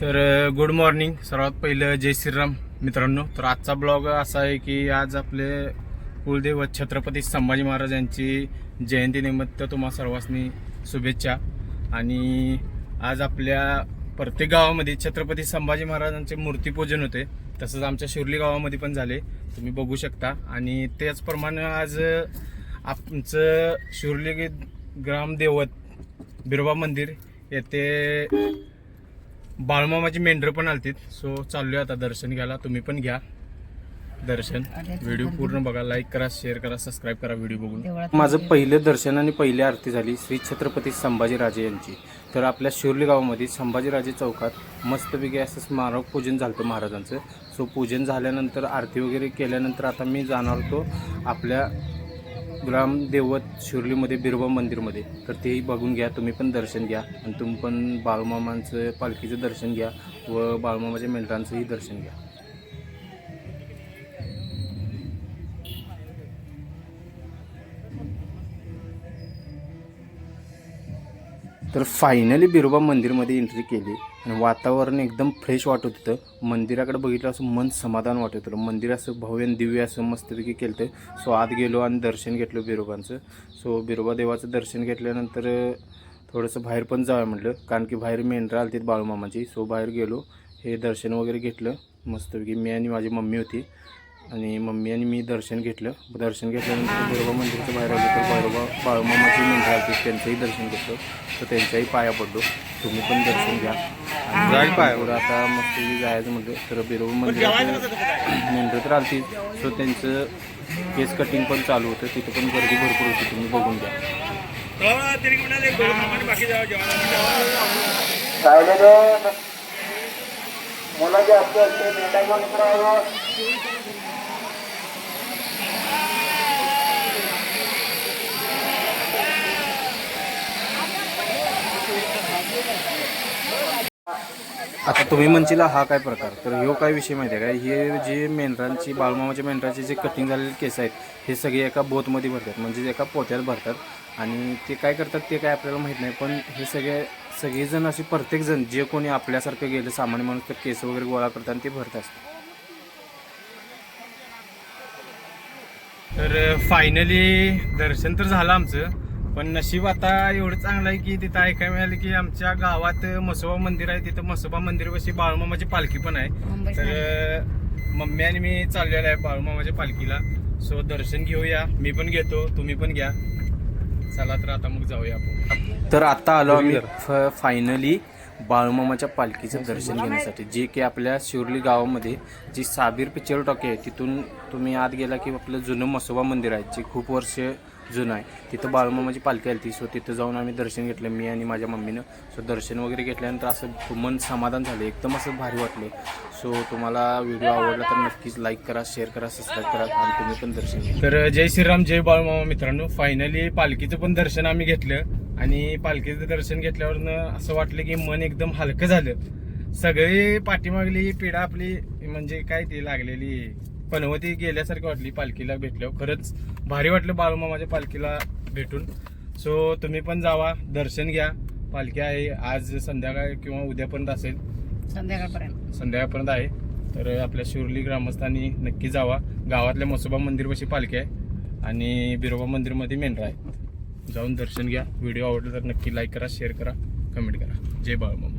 तर good morning सर्वात पहिलं जय श्रीराम मित्रांनो. तर आजचा ब्लॉग असा आहे की आज आपले कुलदेव छत्रपती संभाजी महाराज यांची जयंतीनिमित्त तुम्हा सर्वांनी शुभेच्छा. आणि आज आपल्या प्रत्येक गावामध्ये छत्रपती संभाजी महाराजांचे मूर्तीपूजन होते. तसंच आमच्या शिर्ली गावामध्ये पण झाले. तुम्ही बघू शकता. आणि त्याचप्रमाणे आज आमचं शिर्ली ग्रामदेवत बिरबा मंदिर येथे बाळमामाची मेंढरं पण आलतीत. सो चाललोय आता दर्शन घ्यायला. तुम्ही पण घ्या दर्शन. व्हिडिओ पूर्ण बघा. लाईक करा शेअर करा सबस्क्राईब करा व्हिडिओ बघून. माझं पहिलं दर्शन आणि पहिली आरती झाली श्री छत्रपती संभाजीराजे यांची. तर आपल्या शिवली गावामध्ये संभाजीराजे चौकात मस्तपैकी असं स्मारक पूजन झालं होतं महाराजांचं. सो पूजन झाल्यानंतर आरती वगैरे केल्यानंतर आता मी जाणार होतो आपल्या ग्रामदेवत शिर्लीमध्ये बिरबा मंदिरमध्ये. तर तेही बघून घ्या तुम्ही पण दर्शन घ्या. आणि तुम्ही पण बाळमामांचं पालखीचं दर्शन घ्या व बाळमामाच्या मेंढरांचंही दर्शन घ्या. तर फायनली बिरोबा मंदिरमध्ये एंट्री केली. आणि वातावरण एकदम फ्रेश वाटत होतं. मंदिराकडे बघितलं असं मन समाधान वाटत होतं. मंदिर असं भव्य दिव्य असं मस्तपैकी केलं होतं सो आत गेलो आणि दर्शन घेतलं बिरोबांचं. सो बिरोबा देवाचं दर्शन घेतल्यानंतर थोडंसं बाहेर पण जावं म्हटलं. कारण की बाहेर मेंढरा आलतीत बाळूमामाची. सो बाहेर गेलो. हे दर्शन वगैरे घेतलं. मस्तपैकी मी आणि माझी मम्मी होती. आणि मम्मी आणि मी दर्शन घेतलं. दर्शन घेतल्यानंतर बिरोबा मंदिरच्या बाहेर आलो तर बाळोबा बाळूमामाची मेंढरा आलती त्यांचंही दर्शन घेतलं. तर त्यांच्याही पाया पडलो. तुम्ही पण दर्शन घ्या. आणि पुढं आता मस्त जायचं म्हटलं तर बिरोबा मंदिरात मेंढरं तर आलती. सो त्यांचं केस कटिंग पण चालू होतं. तिथं पण गर्दी भरपूर होती. तुम्ही बघून घ्या. राहिलेले मुलं जे असते ते आता तुम्ही म्हणशील हा काय प्रकार? तर ह्यो काय विषय माहिती आहे का? हे जे मेंढरांची बाळमामाच्या मेंढराचे जे कटिंग झालेले केस आहेत हे सगळे एका बोतमध्ये भरतात. म्हणजे एका पोत्यात भरतात. आणि ते काय करतात ते काय आपल्याला माहीत नाही. पण हे सगळे सगळेजण असे प्रत्येकजण जे कोणी आपल्यासारखं गेलं सामान्य माणूस तर केस वगैरे गोळा करतात आणि ते भरत असतात तर फायनली दर्शन तर झालं आमचं. पण नशीब आता एवढं चांगलं आहे की तिथं ऐकायला मिळालं की आमच्या गावात मसोबा मंदिर आहे तिथं मसोबा मंदिरपाशी बाळूमामाची पालखी पण आहे. तर मम्मी आणि मी चाललेलो आहे बाळूमामाच्या पालखीला. सो दर्शन घेऊया. मी पण घेतो तुम्ही पण घ्या. चला तर आता मग जाऊया आपण. तर आता आलो आम्ही फायनली बाळूमामाच्या पालखीचं दर्शन घेण्यासाठी. जे की आपल्या शिवर्ली गावामध्ये जी साबीर पिक्चर टॉकी आहे तिथून तुम्ही आत गेला की आपलं जुनं मसोबा मंदिर आहे जे खूप वर्ष जुनं आहे. तिथं बाळमामाची पालखी आली ती सो तिथं जाऊन आम्ही दर्शन घेतलं. मी आणि माझ्या मम्मीनं. सो दर्शन वगैरे घेतल्यानंतर असं मन समाधान झालं. एकदम असं भारी वाटलं. सो तुम्हाला व्हिडिओ आवडला तर नक्कीच लाईक करा शेअर करा सबस्क्राईब करा आणि तुम्ही पण दर्शन घ्या. तर जय श्रीराम जय बाळमामा मित्रांनो. फायनली पालखीचं पण दर्शन आम्ही घेतलं. आणि पालखीचं दर्शन घेतल्यावरनं असं वाटलं की मन एकदम हलकं झालं. सगळी पाठीमागली पिढा आपली म्हणजे काय ती लागलेली पनवती गेल्यासारखी वाटली पालखीला भेटल्यावर. खरंच भारी वाटलं बाळूमामाच्या पालखीला भेटून. सो तुम्ही पण जावा दर्शन घ्या. पालखी आहे आज संध्याकाळ किंवा उद्यापर्यंत असेल. संध्याकाळपर्यंत. संध्याकाळपर्यंत आहे. तर आपल्या शिवर्ली ग्रामस्थांनी नक्की जावा. गावातल्या मसोबा मंदिरपाशी पालखी आहे आणि बिरोबा मंदिरमध्ये मेंढरा आहे. जाऊन दर्शन घ्या. व्हिडिओ आवडला तर नक्की लाईक करा शेअर करा कमेंट करा. जय बाळूमामा.